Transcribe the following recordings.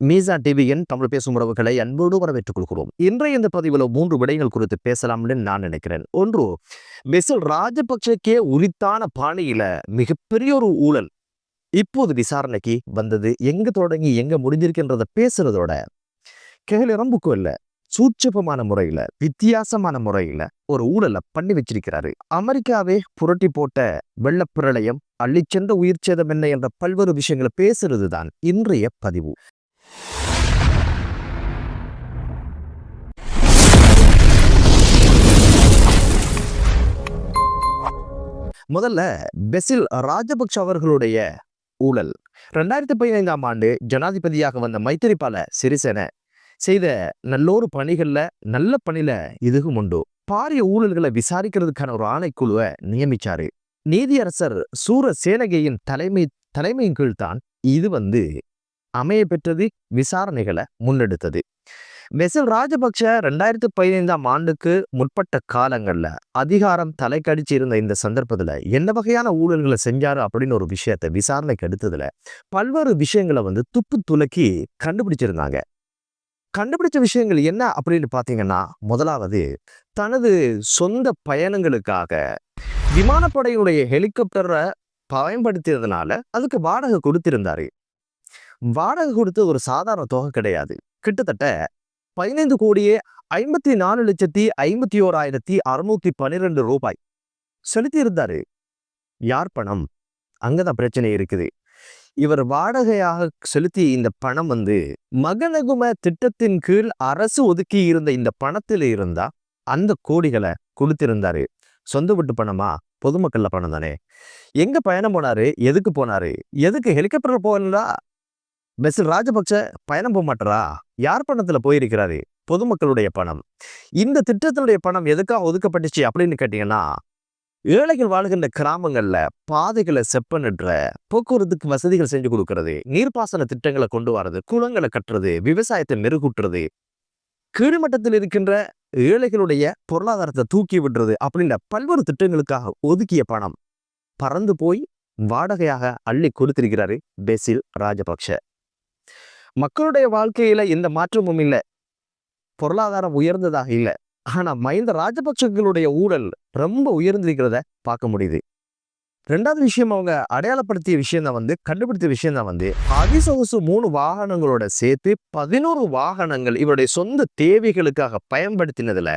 மீசா டிவியின் தமிழ் பேசும் உறவுகளை அன்போடு வரவேற்றுக் கொள்கிறோம். இன்றைய இந்த பதிவில் மூன்று விடயங்கள் குறித்து பேசலாம்னு நான் நினைக்கிறேன். ஒன்று மிசில் ராஜபக்சேக்கே உரித்தான பாணியில மிகப்பெரிய ஒரு ஊழல். இப்போது விசாரணைக்கு வந்தது எங்க தொடங்கி எங்க முடிஞ்சிருக்கின்றத பேசுறதோட கேள்வி ரம்புக்கும் இல்லை சூட்சபமான முறையில வித்தியாசமான முறையில ஒரு ஊழலை பண்ணி வச்சிருக்கிறாரு. அமெரிக்காவே புரட்டி போட்ட வெள்ளப்பிரளயம் அள்ளிச்சென்ற உயிர் சேதம் என்ன என்ற பல்வேறு விஷயங்களை பேசுறது தான் இன்றைய பதிவு. முதல்ல பெசில் ராஜபக்ஷ அவர்களுடைய ஊழல். ரெண்டாயிரத்தி பதினைந்தாம் ஆண்டு ஜனாதிபதியாக வந்த மைத்திரிபால சிறிசேன செய்த நல்லொரு பணிகள்ல நல்ல பணியில இதுவும் உண்டு. பாரிய ஊழல்களை விசாரிக்கிறதுக்கான ஒரு ஆணைக்குழுவை நியமிச்சாரு. நீதியரசர் சூர சேனகையின் தலைமை தலைமையின் கீழ்தான் இது வந்து அமைய பெற்றது விசாரணைகளை முன்னெடுத்தது. வெசல் ராஜபக்ஷ ரெண்டாயிரத்து பதினைந்தாம் ஆண்டுக்கு முற்பட்ட காலங்களில் அதிகாரம் தலைக்கடிச்சு இருந்த இந்த சந்தர்ப்பத்தில் என்ன வகையான ஊழல்களை செஞ்சாரு அப்படின்னு ஒரு விஷயத்த விசாரணைக்கு எடுத்ததில் பல்வேறு விஷயங்களை வந்து துப்பு துலக்கி கண்டுபிடிச்சிருந்தாங்க. கண்டுபிடிச்ச விஷயங்கள் என்ன அப்படின்னு பார்த்தீங்கன்னா முதலாவது தனது சொந்த பயணங்களுக்காக விமானப்படையுடைய ஹெலிகாப்டரை பயன்படுத்தியதுனால அதுக்கு வாடகை கொடுத்திருந்தாரு. வாடகை கொடுத்து ஒரு சாதாரண தொகை கிடையாது. கிட்டத்தட்ட பதினைந்து கோடியே ஐம்பத்தி நாலு லட்சத்தி ஐம்பத்தி ஓராயிரத்தி அறுநூத்தி பன்னிரெண்டு ரூபாய். செலுத்தியிருந்தாரு. யார் பணம்? அங்கதான் பிரச்சனை இருக்குது. இவர் வாடகையாக செலுத்திய இந்த பணம் வந்து மகனகும திட்டத்தின் கீழ் அரசு ஒதுக்கி இருந்த இந்த பணத்தில் இருந்தா அந்த கோடிகளை கொடுத்திருந்தாரு. சொந்த வீட்டு பணமா? பொதுமக்கள்ல பணம் தானே. எங்க பயணம் போனாரு? எதுக்கு போனாரு? எதுக்கு ஹெலிகாப்டர் போகலா பெசில் ராஜபக்ச பயணம் போக மாட்டாரா? யார் பணத்துல போயிருக்கிறாரு? பொதுமக்களுடைய பணம். இந்த திட்டத்தினுடைய பணம் எதுக்காக ஒதுக்கப்பட்டுச்சு அப்படின்னு கேட்டீங்கன்னா ஏழைகள் வாழ்கின்ற கிராமங்கள்ல பாதைகளை செப்பனிடுற போக்குவரத்துக்கு வசதிகள் செஞ்சு கொடுக்கறது நீர்ப்பாசன திட்டங்களை கொண்டு வர்றது குளங்களை கட்டுறது விவசாயத்தை மெருகூட்டுறது கீழ்மட்டத்தில் இருக்கின்ற ஏழைகளுடைய பொருளாதாரத்தை தூக்கி விடுறது அப்படின்ற பல்வேறு திட்டங்களுக்காக ஒதுக்கிய பணம் பறந்து போய் வாடகையாக அள்ளி கொடுத்திருக்கிறாரு பெசில் ராஜபக்ஷ மக்களுடைய வாழ்க்கையில எந்த மாற்றமும் இல்லை. பொருளாதாரம் உயர்ந்ததாக இல்லை. ஆனா மஹிந்த ராஜபக்சங்களுடைய ஊழல் ரொம்ப உயர்ந்திருக்கிறத பார்க்க முடியுது. ரெண்டாவது விஷயம் அவங்க அடையாளப்படுத்திய விஷயம் தான் வந்து கண்டுபிடித்த விஷயம் தான் வந்து அதிசொகுசு மூணு வாகனங்களோட சேர்த்து பதினோரு வாகனங்கள் இவருடைய சொந்த தேவைகளுக்காக பயன்படுத்தினதுல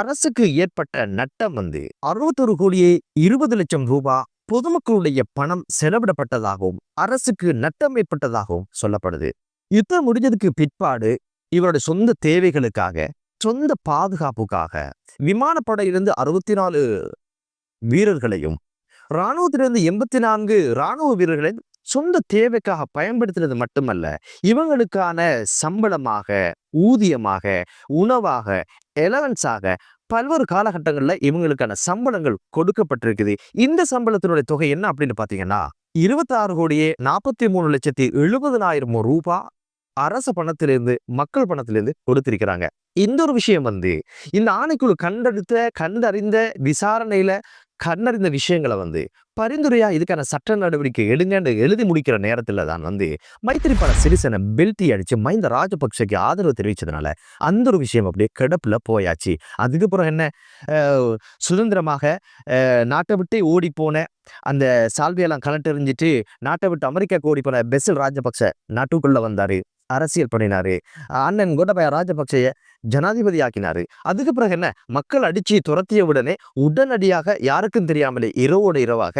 அரசுக்கு ஏற்பட்ட நட்டம் வந்து அறுபத்தொரு கோடியே இருபது லட்சம் ரூபாய் பொதுமக்களுடைய பணம் செலவிடப்பட்டதாகவும் அரசுக்கு நட்டம் ஏற்பட்டதாகவும் சொல்லப்படுது. யுத்தம் முடிஞ்சதுக்கு பிற்பாடு இவருடைய சொந்த தேவைகளுக்காக சொந்த பாதுகாப்புக்காக விமானப்படையிலிருந்து அறுபத்தி நாலு வீரர்களையும் இராணுவத்திலிருந்து எண்பத்தி நான்கு இராணுவ வீரர்களின் சொந்த தேவைக்காக பயன்படுத்தினது மட்டுமல்ல இவங்களுக்கான சம்பளமாக ஊதியமாக உணவாக எலவன்ஸாக பல்வேறு காலகட்டங்களில் இவங்களுக்கான சம்பளங்கள் கொடுக்கப்பட்டிருக்குது. இந்த சம்பளத்தினுடைய தொகை என்ன அப்படின்னு பார்த்தீங்கன்னா இருபத்தாறு கோடியே நாற்பத்தி மூணு லட்சத்தி எழுபதனாயிரம் ரூபாய் அரச பணத்திலிருந்து மக்கள் பணத்திலிருந்து கொடுத்திருக்கிறாங்க. இந்த ஒரு விஷயம் வந்து இந்த ஆணைக்குழு கண்டெடுத்த கண்டறிந்த விசாரணையில கண்டறிந்த விஷயங்களை வந்து பரிந்துரையா இதுக்கான சட்ட நடவடிக்கை எடுங்கன்னு எழுதி முடிக்கிற நேரத்தில் தான் வந்து மைத்திரிபால சிறிசேன பெல்ட்டி அடிச்சு மைந்த ராஜபக்சேக்கு ஆதரவு தெரிவித்ததுனால அந்த ஒரு விஷயம் அப்படியே கிடப்பில் போயாச்சு. அதுக்கப்புறம் என்ன? சுதந்திரமாக நாட்டை விட்டே ஓடி போன அந்த சால்வையெல்லாம் கலட்டெறிஞ்சிட்டு நாட்டை விட்டு அமெரிக்காவுக்கு ஓடி போன பெசில் ராஜபக்ச நாட்டுக்குள்ளே வந்தார் அரசியல் பண்ணினாரு. அண்ணன் கோட்டபாய ராஜபக்சைய ஜனாதிபதி ஆக்கினாரு அதுக்கு பிறகு என்ன? மக்கள் அடிச்சு துரத்திய உடனே உடனடியாக யாருக்கும் தெரியாமலே இரவோட இரவாக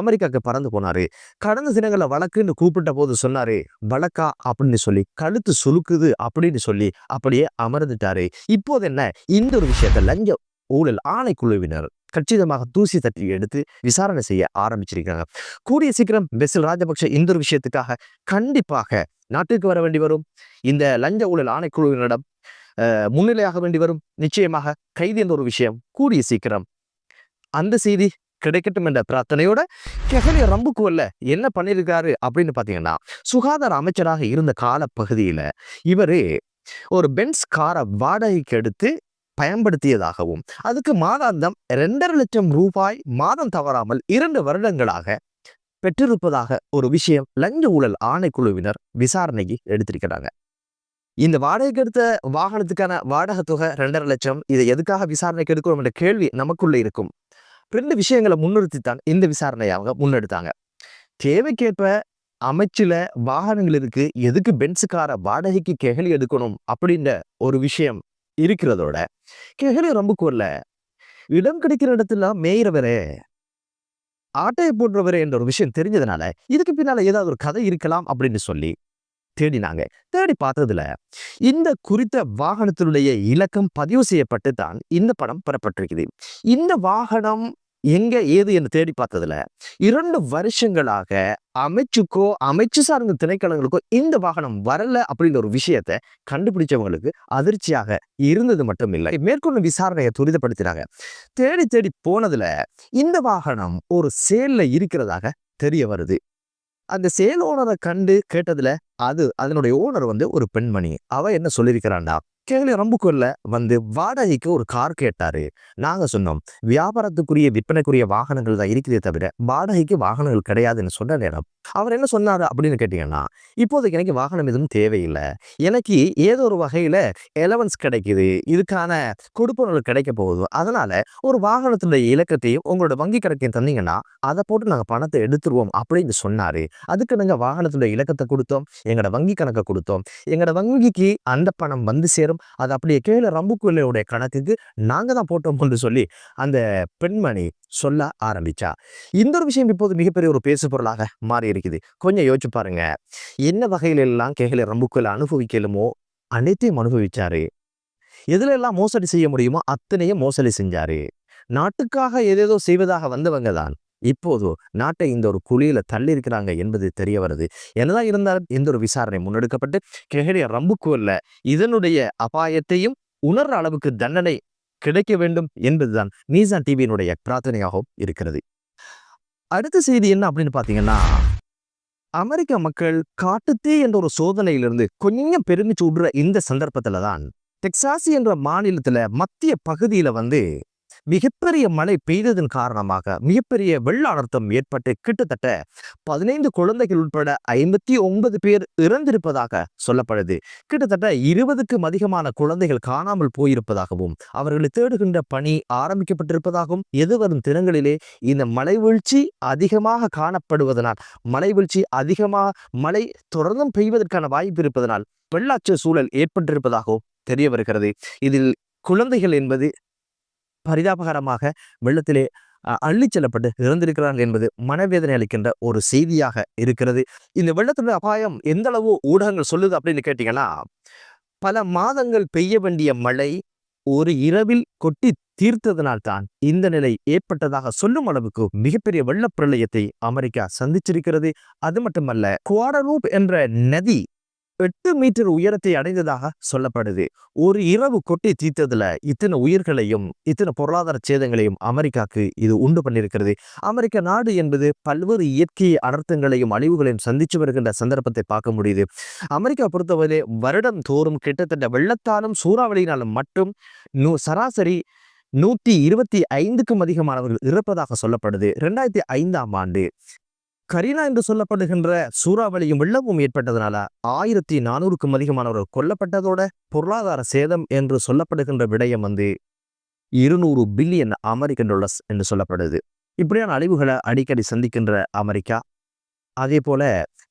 அமெரிக்காவுக்கு பறந்து போனாரு. கடந்த தினங்களில் வழக்குன்னு கூப்பிட்ட போது சொன்னாரு வழக்கா? அப்படின்னு சொல்லி கழுத்து சுலுக்குது அப்படின்னு சொல்லி அப்படியே அமர்ந்துட்டாரு. இப்போது என்ன? இந்த ஒரு விஷயத்த லஞ்ச ஊழல் ஆணைக்குழுவினர் கச்சிதமாக தூசி தட்டி எடுத்து விசாரணை செய்ய ஆரம்பிச்சிருக்காங்க. கூடிய சீக்கிரம் பெசில் ராஜபக்ஷ இந்த ஒரு விஷயத்துக்காக கண்டிப்பாக நாட்டுக்கு வர வேண்டி வரும். இந்த லஞ்ச ஊழல் ஆணைக்குழுவினரிடம் முன்னிலையாக வேண்டி வரும். நிச்சயமாக கைது என்ற ஒரு விஷயம் கூடிய சீக்கிரம். அந்த செய்தி கிடைக்கட்டும் என்ற பிரார்த்தனையோட கெஹலிய ரம்புக்குவல்ல என்ன பண்ணியிருக்காரு அப்படின்னு பார்த்தீங்கன்னா சுகாதார அமைச்சராக இருந்த கால பகுதியில ஒரு பென்ஸ் காரை வாடகைக்கு எடுத்து பயன்படுத்தியதாகவும் அதுக்கு மாதாந்தம் ரெண்டரை லட்சம் ரூபாய் மாதம் தவறாமல் இரண்டு வருடங்களாக பெற்றிருப்பதாக ஒரு விஷயம் லஞ்ச ஊழல் ஆணைக்குழுவினர் விசாரணைக்கு எடுத்திருக்கிறாங்க. இந்த வாடகைக்கு எடுத்த வாகனத்துக்கான வாடகை தொகை ரெண்டரை லட்சம். இதை எதுக்காக விசாரணைக்கு எடுக்கணும் என்ற கேள்வி நமக்குள்ளே இருக்கும். ரெண்டு விஷயங்களை முன்னிறுத்தித்தான் இந்த விசாரணையை அவங்க முன்னெடுத்தாங்க. தேவைக்கேற்ப அமைச்சில வாகனங்கள் இருக்கு. எதுக்கு பென்ஸுக்கார வாடகைக்கு கெகலி எடுக்கணும் அப்படின்ற ஒரு விஷயம் இருக்கிறதோட கெகலி ரொம்ப கூறல இடம் கிடைக்கிற இடத்துல மேயிறவரே ஆட்டையை போடுறவரே என்ற ஒரு விஷயம் தெரிஞ்சதுனால இதுக்கு பின்னால ஏதாவது ஒரு கதை இருக்கலாம் அப்படின்னு சொல்லி தேடினாங்க. தேடி பார்த்ததுல இந்த குறித்த வாகனத்தினுடைய இலக்கம் பதிவு செய்யப்பட்டு தான் இந்த படம் பெறப்பட்டிருக்குது. இந்த வாகனம் எங்க ஏது என்று தேடி பார்த்ததுல இரண்டு வருஷங்களாக அமைச்சுக்கோ அமைச்சு சார்ந்த திணைக்களங்களுக்கோ இந்த வாகனம் வரல அப்படின்ற ஒரு விஷயத்த கண்டுபிடிச்சவங்களுக்கு அதிர்ச்சியாக இருந்தது மட்டும் இல்லை. மேற்கொண்டு விசாரணையை துரிதப்படுத்தினாங்க. தேடி தேடி போனதுல இந்த வாகனம் ஒரு சேல்ல இருக்கிறதாக தெரிய வருது. அந்த சேல் ஓனரை கண்டு கேட்டதுல அது அதனுடைய ஓனர் வந்து ஒரு பெண்மணி. அவ என்ன சொல்லியிருக்கிறான்டா கேள்வி ரம்புக்குள்ள வந்து வாடகைக்கு ஒரு கார் கேட்டாரு. நாங்க சொன்னோம் வியாபாரத்துக்குரிய விற்பனைக்குரிய வாகனங்கள் தான் இருக்குதே தவிர வாடகைக்கு வாகனங்கள் கிடையாதுன்னு சொன்ன நேரம் அவர் என்ன சொன்னார் அப்படின்னு கேட்டீங்கன்னா இப்போதைக்கு எனக்கு வாகனம் எதுவும் தேவையில்லை. எனக்கு ஏதோ ஒரு வகையில எலவன்ஸ் கிடைக்குது. இதுக்கான கொடுப்பனர்கள் கிடைக்க போகுது. அதனால ஒரு வாகனத்துடைய இலக்கத்தையும் உங்களோட வங்கி கணக்கையும் தந்தீங்கன்னா அதை போட்டு நாங்கள் பணத்தை எடுத்துருவோம் அப்படின்னு சொன்னாரு. அதுக்கு நாங்கள் வாகனத்துடைய இலக்கத்தை கொடுத்தோம் எங்களோட வங்கி கணக்கை கொடுத்தோம். எங்களோட வங்கிக்கு அந்த பணம் வந்து சேரும். அது அப்படியே கீழே ரம்புக்குள்ளையுடைய கணக்குக்கு நாங்க தான் போட்டோம் என்று சொல்லி அந்த பெண்மணி சொல்ல ஆரம்பிச்சா. இந்த ஒரு விஷயம் இப்போது மிகப்பெரிய ஒரு பேசு பொருளாக மாறி இருக்குது கொஞ்சம் யோசிச்சு பாருங்க. என்ன வகையில எல்லாம் கேகலை ரம்புக்குள்ள அனுபவிக்கலுமோ அனைத்தையும் அனுபவிச்சாரு. எதுல எல்லாம் மோசடி செய்ய முடியுமோ அத்தனையும் மோசடி செஞ்சாரு. நாட்டுக்காக ஏதேதோ செய்வதாக வந்தவங்க தான். இப்போது நாட்டை இந்த ஒரு குழியில தள்ளி இருக்கிறாங்க என்பது தெரிய வருது. என்னதான் இருந்தாலும் இந்த ஒரு விசாரணை முன்னெடுக்கப்பட்டு கெஹரிய ரம்புக்குவல்ல இதனுடைய அபாயத்தையும் உணர்ற அளவுக்கு தண்டனை கிடைக்க வேண்டும் என்பதுதான் நீசா டிவியினுடைய பிரார்த்தனையாகவும் இருக்கிறது. அடுத்த செய்தி என்ன அப்படின்னு பார்த்தீங்கன்னா அமெரிக்க மக்கள் காட்டுத்தீ என்ற ஒரு சோதனையிலிருந்து கொஞ்சம் பெருமிச்சு விடுற இந்த சந்தர்ப்பத்துல தான் டெக்சாசி என்ற மாநிலத்துல மத்திய பகுதியில வந்து மிகப்பெரிய மழை பெய்ததன் காரணமாக மிகப்பெரிய வெள்ள அனர்த்தம் ஏற்பட்டு கிட்டத்தட்ட பதினைந்து குழந்தைகள் உட்பட ஐம்பத்தி ஒன்பது பேர் இறந்திருப்பதாக சொல்லப்படுது. கிட்டத்தட்ட இருபதுக்கும் அதிகமான குழந்தைகள் காணாமல் போயிருப்பதாகவும் அவர்களை தேடுகின்ற பணி ஆரம்பிக்கப்பட்டிருப்பதாகவும் எதிர்வரும் தினங்களிலே இந்த மழை வீழ்ச்சி அதிகமாக காணப்படுவதனால் மழை வீழ்ச்சி அதிகமாக மழை தொடர்ந்தும் பெய்வதற்கான வாய்ப்பு இருப்பதனால் வெள்ளாட்சி சூழல் ஏற்பட்டிருப்பதாகவும் தெரிய வருகிறது. இதில் குழந்தைகள் என்பது பரிதாபகரமாக வெள்ளத்திலே அள்ளிச் செல்லப்பட்டு இறந்திருக்கிறார்கள் என்பது மனவேதனை அளிக்கின்ற ஒரு செய்தியாக இருக்கிறது. இந்த வெள்ளத்தினுடைய அபாயம் எந்த அளவு ஊடகங்கள் சொல்லுது அப்படின்னு கேட்டீங்கன்னா பல மாதங்கள் பெய்ய வேண்டிய மழை ஒரு இரவில் கொட்டி தீர்த்ததனால்தான் இந்த நிலை ஏற்பட்டதாக சொல்லும் அளவுக்கு மிகப்பெரிய வெள்ளப்பிரளயத்தை அமெரிக்கா சந்திச்சிருக்கிறது. அது மட்டுமல்ல குவாடரூப் என்ற நதி எட்டு மீட்டர் உயரத்தை அடைந்ததாக சொல்லப்படுது. ஒரு இரவு கொட்டி தீர்த்ததுல இத்தனை உயிர்களையும் இத்தனை பொருளாதார சேதங்களையும் அமெரிக்காக்கு இது உண்டு பண்ணியிருக்கிறது. அமெரிக்க நாடு என்பது பல்வேறு இயற்கை அனர்த்தங்களையும் அழிவுகளையும் சந்திச்சு வருகின்ற சந்தர்ப்பத்தை பார்க்க முடியுது. அமெரிக்கா பொறுத்தவரை வருடம் தோறும் கிட்டத்தட்ட வெள்ளத்தாலும் சூறாவளியினாலும் மட்டும் நூ சராசரி நூத்தி இருபத்தி ஐந்துக்கும் அதிகமானவர்கள் இறப்பதாக சொல்லப்படுது. ரெண்டாயிரத்தி ஐந்தாம் ஆண்டு கரீனா என்று சொல்லப்படுகின்ற சூறாவளியும் வெள்ளமும் ஏற்பட்டதுனால ஆயிரத்தி நானூறுக்கும் அதிகமானவர்கள் கொல்லப்பட்டதோட பொருளாதார சேதம் என்று சொல்லப்படுகின்ற விடயம் வந்து இருநூறு பில்லியன் அமெரிக்கன் டாலர்ஸ் என்று சொல்லப்படுது. இப்படியான அழிவுகளை அடிக்கடி சந்திக்கின்ற அமெரிக்கா அதே போல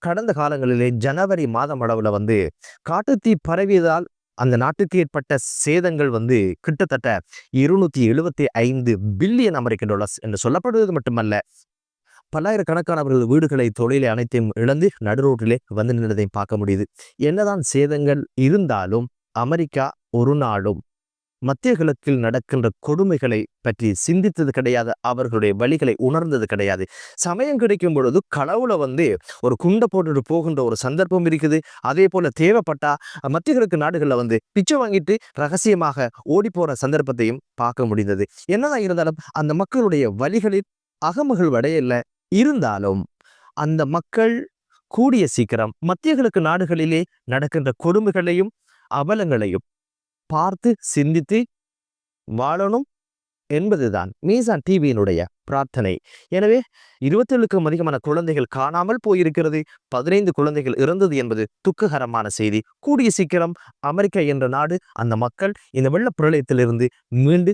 கடந்த காலங்களிலே ஜனவரி மாதம் அளவுல வந்து காட்டுத்தீ பரவியதால் அந்த நாட்டுக்கு ஏற்பட்ட சேதங்கள் வந்து கிட்டத்தட்ட இருநூத்தி எழுபத்தி ஐந்து பில்லியன் அமெரிக்கன் டாலர்ஸ் என்று சொல்லப்படுவது மட்டுமல்ல பல்லாயிரக்கணக்கானவர்கள் வீடுகளை தொழிலை அனைத்தையும் இழந்து நடுரோட்டிலே வந்து நின்றதையும் பார்க்க முடியுது. என்னதான் சேதங்கள் இருந்தாலும் அமெரிக்கா ஒரு நாளும் மத்திய கிழக்கில் நடக்கின்ற கொடுமைகளை பற்றி சிந்தித்தது கிடையாது. அவர்களுடைய வழிகளை உணர்ந்தது கிடையாது. சமயம் கிடைக்கும் பொழுது களவுல வந்து ஒரு குண்டை போட்டுட்டு போகின்ற ஒரு சந்தர்ப்பம் இருக்குது. அதே போல தேவைப்பட்டா மத்திய கிழக்கு நாடுகளில் வந்து பிச்சை வாங்கிட்டு ரகசியமாக ஓடி போற சந்தர்ப்பத்தையும் பார்க்க முடிந்தது. என்னதான் இருந்தாலும் அந்த மக்களுடைய வழிகளில் அகமகள் வடையில்ல இருந்தாலும் அந்த மக்கள் கூடிய சீக்கிரம் மத்திய கிழக்கு நாடுகளிலே நடக்கின்ற கொடுமைகளையும் அவலங்களையும் பார்த்து சிந்தித்து வாழணும் என்பதுதான் மீசான் டிவியினுடைய பிரார்த்தனை. எனவே இருபத்தேழுக்கும் அதிகமான குழந்தைகள் காணாமல் போயிருக்கிறது பதினைந்து குழந்தைகள் இறந்தது என்பது துக்ககரமான செய்தி. கூடிய சீக்கிரம் அமெரிக்கா என்ற நாடு அந்த மக்கள் இந்த வெள்ள பிரளயத்திலிருந்து மீண்டு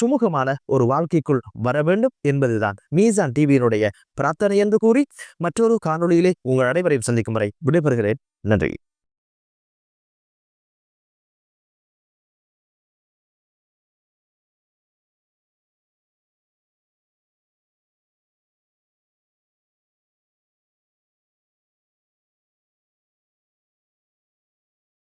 சுமூகமான ஒரு வாழ்க்கைக்குள் வர வேண்டும் என்பதுதான். மீசான் டிவியினுடைய பிரார்த்தனை என்று கூறி மற்றொரு காணொளியிலே உங்கள் அனைவரையும் சந்திக்கும் வரை விடைபெறுகிறேன். நன்றி.